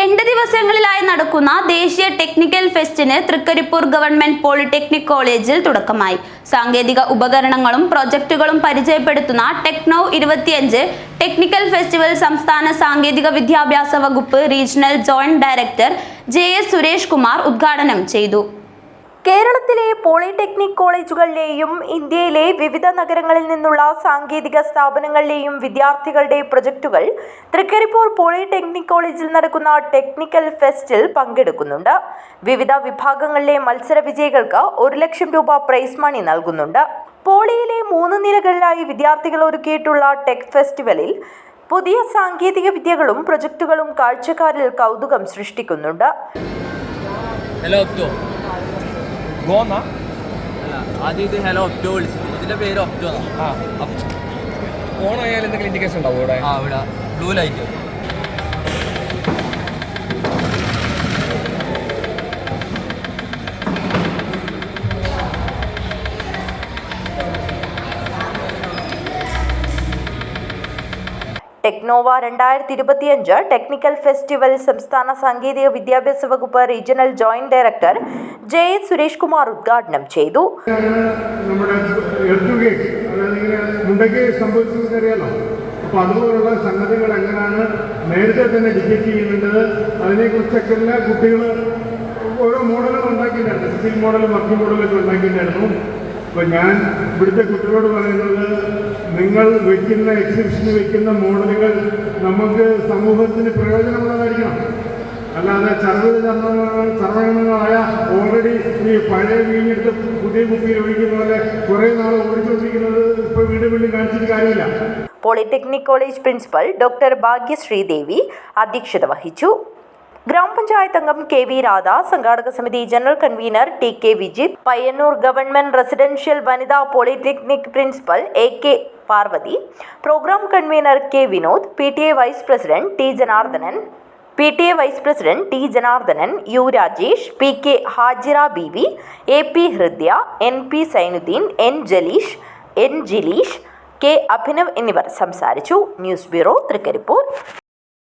രണ്ട് ദിവസങ്ങളിലായി നടക്കുന്ന ദേശീയ ടെക്നിക്കൽ ഫെസ്റ്റിന് തൃക്കരിപ്പൂർ ഗവൺമെന്റ് പോളിടെക്നിക് കോളേജിൽ തുടക്കമായി. സാങ്കേതിക ഉപകരണങ്ങളും പ്രൊജക്ടുകളും പരിചയപ്പെടുത്തുന്ന ടെക്നോ ഇരുപത്തിയഞ്ച് ടെക്നിക്കൽ ഫെസ്റ്റിവൽ സംസ്ഥാന സാങ്കേതിക വിദ്യാഭ്യാസ വകുപ്പ് regional joint director J S Suresh Kumar ഉദ്ഘാടനം ചെയ്തു. കേരളത്തിലെ പോളിടെക്നിക് കോളേജുകളിലെയും ഇന്ത്യയിലെ വിവിധ നഗരങ്ങളിൽ നിന്നുള്ള സാങ്കേതിക സ്ഥാപനങ്ങളിലെയും വിദ്യാർത്ഥികളുടെ പ്രൊജക്ടുകൾ തൃക്കരിപ്പൂർ പോളിടെക്നിക് കോളേജിൽ നടക്കുന്ന ടെക്നിക്കൽ ഫെസ്റ്റിൽ പങ്കെടുക്കുന്നുണ്ട്. വിവിധ വിഭാഗങ്ങളിലെ മത്സര വിജയികൾക്ക് ഒരു ലക്ഷം രൂപ പ്രൈസ് മണി നൽകുന്നുണ്ട്. പോളിയിലെ മൂന്ന് നിലകളിലായി വിദ്യാർത്ഥികൾ ഒരുക്കിയിട്ടുള്ള ടെക് ഫെസ്റ്റിവലിൽ പുതിയ സാങ്കേതിക വിദ്യകളും പ്രൊജക്ടുകളും കാഴ്ചക്കാരിൽ കൗതുകം സൃഷ്ടിക്കുന്നുണ്ട്. ഗോന്ന ആദ്യം ഇത് ഹലോ ഒക്ടോ വിളിച്ചു. ഇതിന്റെ പേര് ഒപ്റ്റോ എന്തെങ്കിലും ഇൻഡിക്കേഷൻ ഉണ്ടാവും ഇവിടെ? ബ്ലൂ ലൈറ്റ് ടെക്നോവ രണ്ടായിരത്തി ഇരുപത്തിയഞ്ച് ടെക്നിക്കൽ ഫെസ്റ്റിവൽ സംസ്ഥാന സാങ്കേതിക വിദ്യാഭ്യാസ വകുപ്പ് regional joint director J Suresh Kumar ഉദ്ഘാടനം ചെയ്തു. അപ്പോൾ അതുപോലുള്ള സംഗതികൾ എങ്ങനെയാണ് നേരത്തെ തന്നെ ഡിറ്റക്ട് ചെയ്യുന്നുണ്ടത് അതിനെക്കുറിച്ചൊക്കെ എല്ലാ കുട്ടികൾ ഓരോ മോഡലുകൾ ഉണ്ടാക്കിയിട്ടുണ്ടായിരുന്നു സ്കിൽ മോഡലും വർക്കിംഗ് മോഡലൊക്കെ ഉണ്ടാക്കിയിട്ടുണ്ടായിരുന്നു. അപ്പോൾ ഞാൻ ഇവിടുത്തെ കുട്ടികളോട് പറയുന്നത് നിങ്ങൾ വയ്ക്കുന്ന എക്സിബിഷന് വയ്ക്കുന്ന മോഡലുകൾ നമുക്ക് സമൂഹത്തിന് പ്രയോജനമുള്ളതായിരിക്കണം. അല്ലാതെ ചർവ സർവഗണങ്ങളായ ഓൾറെഡി ഈ പഴയ വീഞ്ഞെടുത്ത് പുതിയ കുപ്പിയിൽ ഒഴിക്കുന്ന പോലെ കുറേ നാൾ ഓടിച്ചുകൊണ്ടിരിക്കുന്നത് ഇപ്പോൾ വീണ്ടും വീണ്ടും കാണിച്ചിട്ട് കാര്യമില്ല. Polytechnic college principal doctor Bhagyasreedevi അധ്യക്ഷത വഹിച്ചു. ഗ്രാമപഞ്ചായത്ത് അംഗം കെ വി രാധ സംഘാടക സമിതി general convener T K Vijith Payyanur government residential വനിതാ polytechnic principal A K Parvathi programme convener K Vinod P T A vice president T Janardhanan P T A vice president T Janardhanan U Rajesh P K Hajira B V A P Hridya N P Sainudheen N Jaleesh N Jileesh K Abhinav എന്നിവർ സംസാരിച്ചു. News bureau Thrikkaripur.